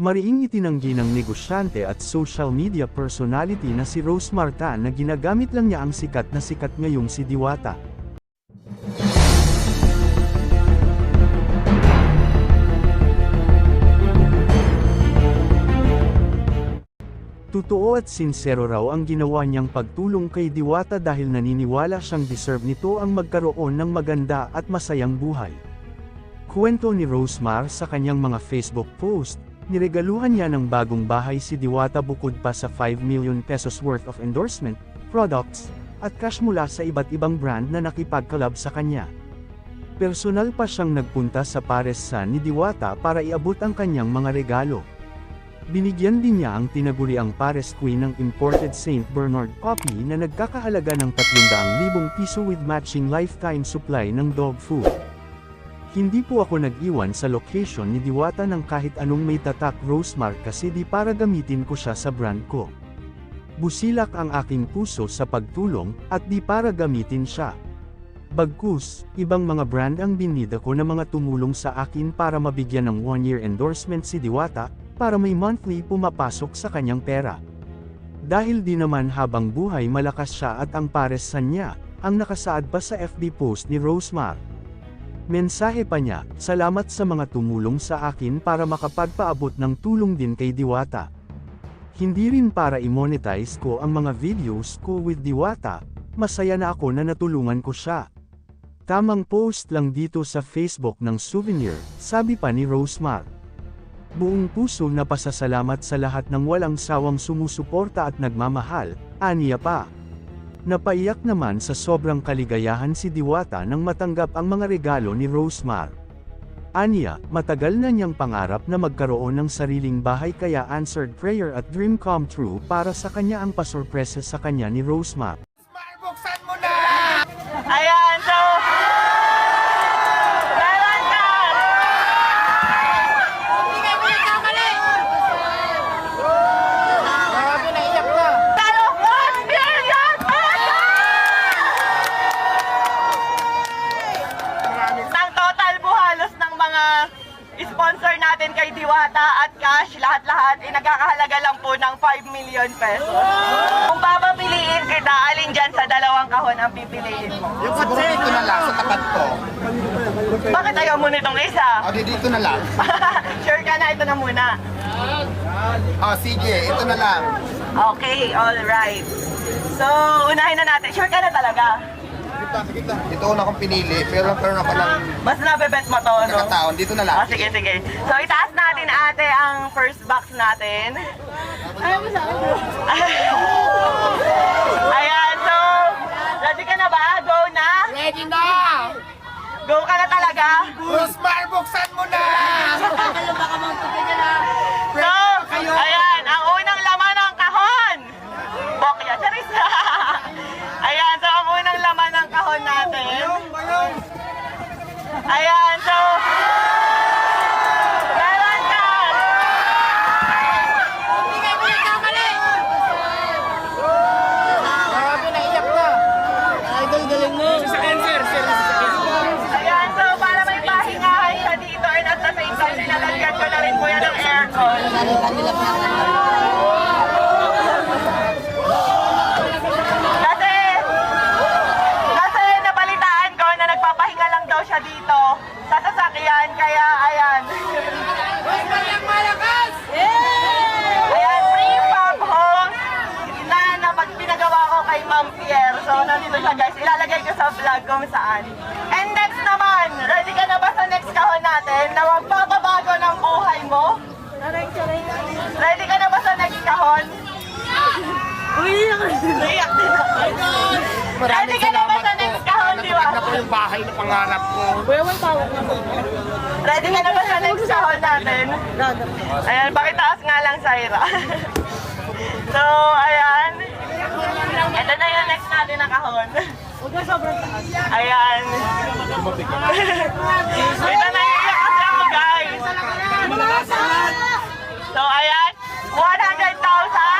Mariing itinanggi ng negosyante at social media personality na si Rose Marta na ginagamit lang niya ang sikat na sikat ngayong si Diwata. Totoo at sincero raw ang ginawa niyang pagtulong kay Diwata dahil naniniwala siyang deserve nito ang magkaroon ng maganda at masayang buhay. Kwento ni Rosemar sa kanyang mga Facebook post, niregaluhan niya ng bagong bahay si Diwata bukod pa sa 5 million pesos worth of endorsement, products, at cash mula sa iba't ibang brand na nakipagkalab sa kanya. Personal pa siyang nagpunta sa Pares San ni Diwata para iabot ang kanyang mga regalo. Binigyan din niya ang tinaguriang Pares Queen ng imported St. Bernard Puppy na nagkakahalaga ng 300,000 piso with matching lifetime supply ng dog food. Hindi po ako nag-iwan sa location ni Diwata ng kahit anong may tatak Rosemark kasi di para gamitin ko siya sa brand ko. Busilak ang aking puso sa pagtulong, at di para gamitin siya. Bagkus, ibang mga brand ang binida ko na mga tumulong sa akin para mabigyan ng one-year endorsement si Diwata, para may monthly pumapasok sa kanyang pera. Dahil di naman habang buhay malakas siya at ang paresan niya, ang nakasaad pa sa FB post ni Rosemar. Mensahe pa niya, salamat sa mga tumulong sa akin para makapagpaabot ng tulong din kay Diwata. Hindi rin para i-monetize ko ang mga videos ko with Diwata, masaya na ako na natulungan ko siya. Tamang post lang dito sa Facebook ng souvenir, sabi pa ni Rosemar. Buong puso na pasasalamat sa lahat ng walang sawang sumusuporta at nagmamahal, aniya pa. Napaiyak naman sa sobrang kaligayahan si Diwata nang matanggap ang mga regalo ni Rosemar. Aniya, matagal na niyang pangarap na magkaroon ng sariling bahay kaya answered prayer at dream come true para sa kanya ang pasurpresa sa kanya ni Rosemar. Buksan mo na! Ayan, so... Meron ka! Hindi mo nagkamali! Grabe, naiyak na. Talo! 1 million pesos! Ang total po halos ng mga sponsor natin kay Diwata at Cash, lahat-lahat, ay nagkakahalaga lang po ng 5 million pesos. Kung papapiliin kita, alin dyan sa dalawang kahon ang pipiliin mo? Yung kotse, dito na lang, sa tapat ko. Bakit ayaw mo nitong isa? O, di dito na lang. sure ka na, ito na muna. O, sige, ito na lang. Okay, alright. So, unahin na natin. Sure ka na talaga? Ito una kong pinili, pero pero ako lang Mas nabebet mo to, no? nakataon. Dito na lang. Oh, sige, sige. So, itaas natin ate ang first box natin. Ayan, so, ready ka na ba? Go na? Ready na! Go ka na talaga? Rosmar, buksan mo na! So, ayan, ang unang laman ng kahon. Bokya, charis. ayan, so ang unang laman ng kahon natin. Ayan, so... Meron ka! Grabe, naiyak na. Ayan, so para may pahingahan siya dito and at the same time, nilalagyan ko na rin po yan ng aircon. Kasi, kasi nabalitaan ko na nagpapahinga lang daw siya dito sa sasakyan, kaya ayan. Ayan, free pop hose na, na pag pinagawa ko kay Ma'am Pierre. So, nandito siya guys. Ilalagay ko sa vlog kung saan. And next naman, ready ka na ba sa next kahon natin na magpapabago ng buhay mo? Ready ka na ba sa next kahon? Uiyak! Uiyak din ako. Ready ka na ba sa next kahon, di ba? Tignan ko yung bahay na pangarap ko. Ready ka na ba sa next kahon natin? Ayan, pakitaas nga lang, Zaira. so, ayan. Ito na yung next natin na kahon. Huwag na sobrang taas. Ayan. Ito na yung kasi ako, guys. So, ayan. 100,000.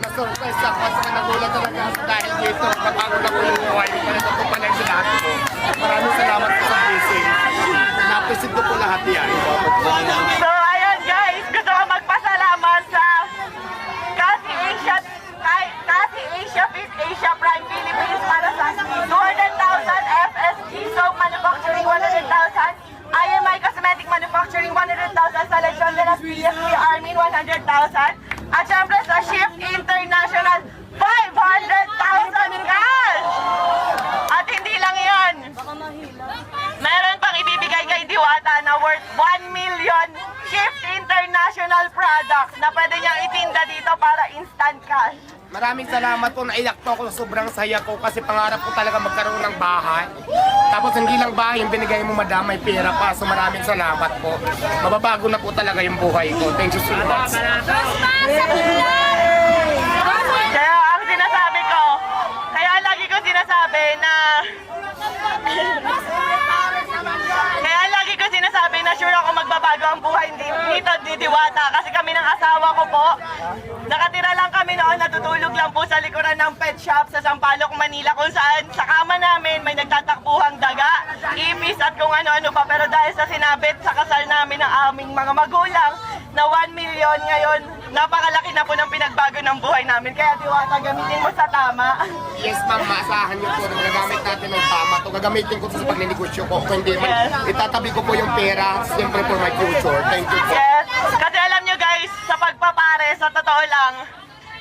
Na-surprise ako saka nagulat talaga ako dahil dito. Nabago na ko yung buhay. Kaya ito po pala yung sinabi ko. Maraming salamat po sa blessing. Napisit ko po lahat yan. So, ayan guys, gusto ko magpasalamat sa Kasi Asia, kay Kasi Asia Fit Asia Prime Philippines para sa 200,000 FSG Soap Manufacturing 100,000 IMI Cosmetic Manufacturing 100,000 sa Legion de las PSP Armin 100,000 at syempre sa Shift International 500,000 cash! At hindi lang yan, Meron pang ibibigay kay Diwata na worth 1 million Shift International products na pwede niyang itinda dito para instant cash. Maraming salamat po. Naiyak po ako. Sobrang saya ko kasi pangarap ko talaga magkaroon ng bahay. Tapos hindi lang bahay yung binigay mo madam, may pera pa. So maraming salamat po. Mababago na po talaga yung buhay ko. Thank you so much. Kaya ang sinasabi ko, kaya lagi ko sinasabi na Kaya lagi ko sinasabi na sure ako magbabago ang buhay ni- nito ni Diwata kasi kami ng asawa ko po. Nakatira lang kami noon, natutulog lang po sa likuran ng pet shop sa Sampaloc, Manila kung saan sa kama namin may nagtatakbuhang daga, ipis at kung ano-ano pa. Pero dahil sa sinabit sa kasal namin ng aming mga magulang na 1 million ngayon, napakalaki na po ng pinagbago ng buhay namin. Kaya Diwata, gamitin mo sa tama. Yes ma'am, maasahan niyo po na magagamit natin ng tama. Ito gagamitin ko sa pagninegosyo ko. Kung hindi man, itatabi ko po yung pera, siyempre for my future. Thank you po. Yes. Kasi alam nyo guys, sa pagpapare, sa totoo lang,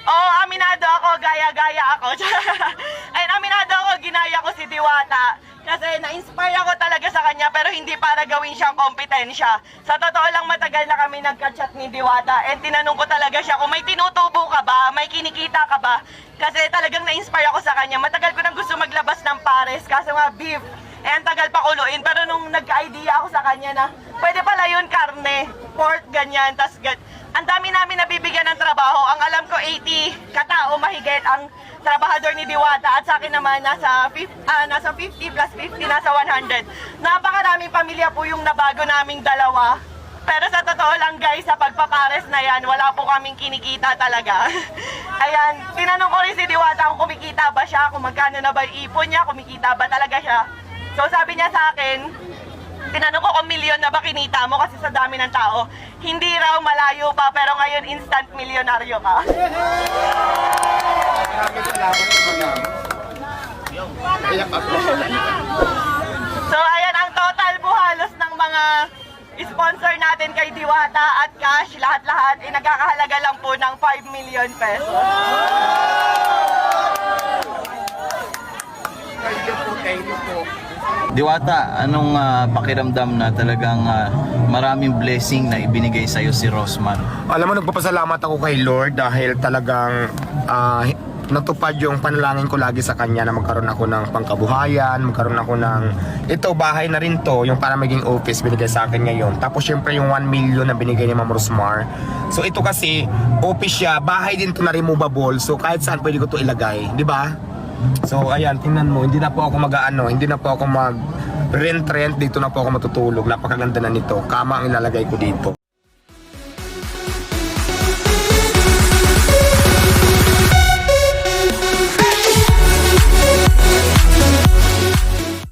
Oo, aminado ako, gaya-gaya ako. Ayun, aminado ako, ginaya ko si Diwata. Kasi na-inspire ako talaga sa kanya, pero hindi para gawin siyang kompetensya. Sa totoo lang, matagal na kami nagka-chat ni Diwata. And tinanong ko talaga siya kung may tinutubo ka ba, may kinikita ka ba. Kasi talagang na-inspire ako sa kanya. Matagal ko nang gusto maglabas ng pares, kaso nga beef. Eh, ang tagal pa kuluin. Pero nung nagka-idea ako sa kanya na, pwede pala yun karne, pork, ganyan, tas gan ang dami namin nabibigyan ng trabaho. Ang alam ko, 80 katao mahigit ang trabahador ni Diwata at sa akin naman nasa 50, ah, nasa 50 plus 50, nasa 100. Napakaraming pamilya po yung nabago naming dalawa. Pero sa totoo lang guys, sa pagpapares na yan, wala po kaming kinikita talaga. Ayan, tinanong ko rin si Diwata kung kumikita ba siya, kung magkano na ba yung ipon niya, kumikita ba talaga siya. So sabi niya sa akin, tinanong ko kung milyon na ba kinita mo kasi sa dami ng tao. Hindi raw malayo pa, pero ngayon instant milyonaryo ka. Maraming salamat po ako. So ayan ang total po halos ng mga sponsor natin kay Diwata at Cash, lahat-lahat, ay nagkakahalaga lang po ng 5 million pesos. Thank you po, thank you po. Diwata, anong ah, pakiramdam na talagang ah, maraming blessing na ibinigay sa iyo si Rosmar? Alam mo, nagpapasalamat ako kay Lord dahil talagang ah, natupad yung panalangin ko lagi sa Kanya na magkaroon ako ng pangkabuhayan, magkaroon ako ng... Ito, bahay na rin to, yung para maging office, binigay sa akin ngayon. Tapos syempre yung 1 million na binigay ni Ma'am Rosmar. So ito kasi, office siya, bahay din to na removable, so kahit saan pwede ko to ilagay, di ba? So ayan, tingnan mo, hindi na po ako mag-ano, hindi na po ako mag rent rent dito na po ako matutulog. Napakaganda na nito. Kama ang ilalagay ko dito.